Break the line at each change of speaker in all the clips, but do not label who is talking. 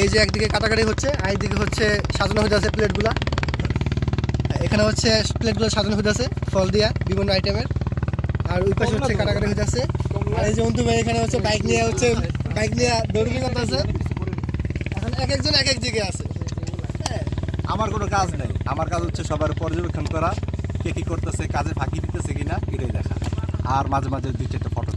এই যে একদিকে কাটাকাটি হচ্ছে, আর একদিকে হচ্ছে সাজানো হতে আছে প্লেটগুলা। এখানে হচ্ছে প্লেটগুলো সাজানো হতে আছে ফল দিয়া, বিভিন্ন আইটেমের। আর ওই পাশে হচ্ছে কাটাকাটি হতে আছে আর এই যে অন্তু ভাই এখানে হচ্ছে বাইক নিয়ে হচ্ছে বাইক নিয়ে দৌড়ি করতেছে। এখন এক একজন এক এক দিকে আছে। হ্যাঁ
আমার কোনো কাজ নেই। আমার কাজ হচ্ছে সবার পর্যবেক্ষণ করা, কে কি করতেছে, কাজে ফাঁকি দিতেছে কিনা, এটাই দেখা। আর মাঝে মাঝে দুই চারটে ফটো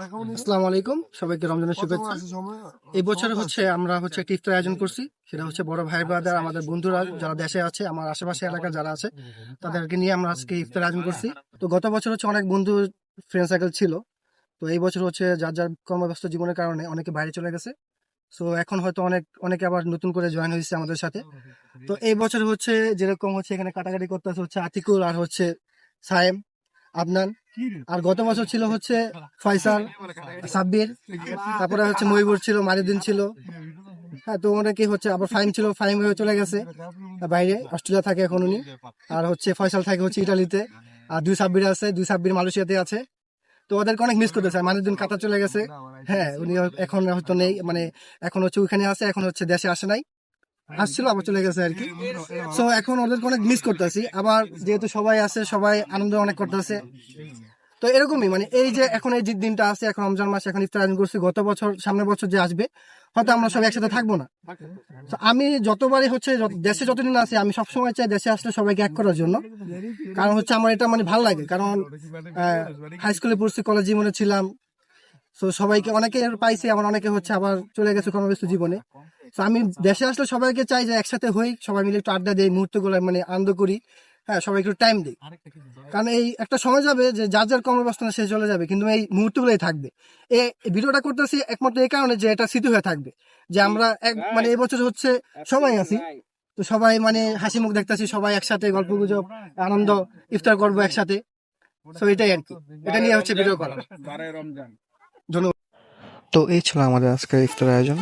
আসসালামু আলাইকুম সবাইকে রমজানের শুভেচ্ছা। এই বছর হচ্ছে আমরা হচ্ছে একটা ইফতার আয়োজন করছি সেটা হচ্ছে বড় ভাই ব্রাদার আমাদের বন্ধুরা যারা দেশে আছে আমার আশেপাশে এলাকার যারা আছে তাদেরকে নিয়ে আমরা আজকে ইফতার আয়োজন করছি। তো গত বছর হচ্ছে অনেক বন্ধু ফ্রেন্ড সার্কেল ছিল তো এই বছর হচ্ছে যার যার কর্মব্যস্ত জীবনের কারণে অনেকে বাইরে চলে গেছে। সো এখন হয়তো অনেক অনেকে আবার নতুন করে জয়েন হয়েছে আমাদের সাথে। তো এই বছর হচ্ছে যেরকম হচ্ছে এখানে কাটাকাটি করতেছে হচ্ছে আতিকুল আর হচ্ছে সায়েম। আদনান আর গত বছর ছিল হচ্ছে ফয়সাল সাব্বির। তারপরে হচ্ছে মহিবুর ছিল মারিদিন ছিল। হ্যাঁ তো অনেকে হচ্ছে আবার ফাইম ছিল ফাইম হয়ে চলে গেছে। বাইরে অস্ট্রেলিয়া থাকে এখন উনি। আর হচ্ছে ফয়সাল থাকে হচ্ছে ইটালিতে। আর দুই সাব্বির আছে দুই সাব্বির মালয়েশিয়াতে আছে। তো ওদেরকে অনেক মিস করতেছে। মানিদিন কাতা চলে গেছে। হ্যাঁ উনি এখন হয়তো নেই মানে এখন হচ্ছে ওইখানে আছে এখন হচ্ছে দেশে আসে নাই। আসছিল আবার চলে গেছে আর কি। সো এখন ওদেরকে অনেক মিস করতেছি। আবার যেহেতু সবাই আছে সবাই আনন্দ অনেক করতেছে। তো এরকমই মানে এই যে এখন এই যে দিনটা আছে এখন রমজান মাস এখন ইফতার আয়োজন করছি গত বছর সামনের বছর যে আসবে হয়তো আমরা সবাই একসাথে থাকব না। তো আমি যতবারই হচ্ছে দেশে যতদিন আছি আমি সবসময় চাই দেশে আসলে সবাইকে এক করার জন্য। কারণ হচ্ছে আমার এটা মানে ভালো লাগে। কারণ হাই স্কুলে পড়ছি কলেজ জীবনে ছিলাম। তো সবাইকে অনেকে পাইছে আবার অনেকে হচ্ছে আবার চলে গেছে কর্মব্যস্ত জীবনে। তো আমি দেশে আসলে সবাইকে চাই যে একসাথে হই সবাই মিলে একটু আড্ডা দিই মুহূর্তগুলো মানে আনন্দ করি। হ্যাঁ সবাই একটু টাইম দিই। কারণ এই একটা সময় যাবে যে যার যার কর্মব্যস্ততা সে চলে যাবে কিন্তু এই মুহূর্তগুলোই থাকবে। এই ভিডিওটা করতেছি একমাত্র এই কারণে যে এটা স্মৃতি হয়ে থাকবে। যে আমরা এক মানে এবছর হচ্ছে সবাই আছি। তো সবাই মানে হাসি মুখ দেখতেছি সবাই একসাথে গল্প গুজব আনন্দ ইফতার করব একসাথে। তো এটাই আর কি। এটা নিয়ে হচ্ছে ভিডিও করা। ধন্যবাদ তো এই ছিল আমাদের আজকের ইফতার আয়োজন।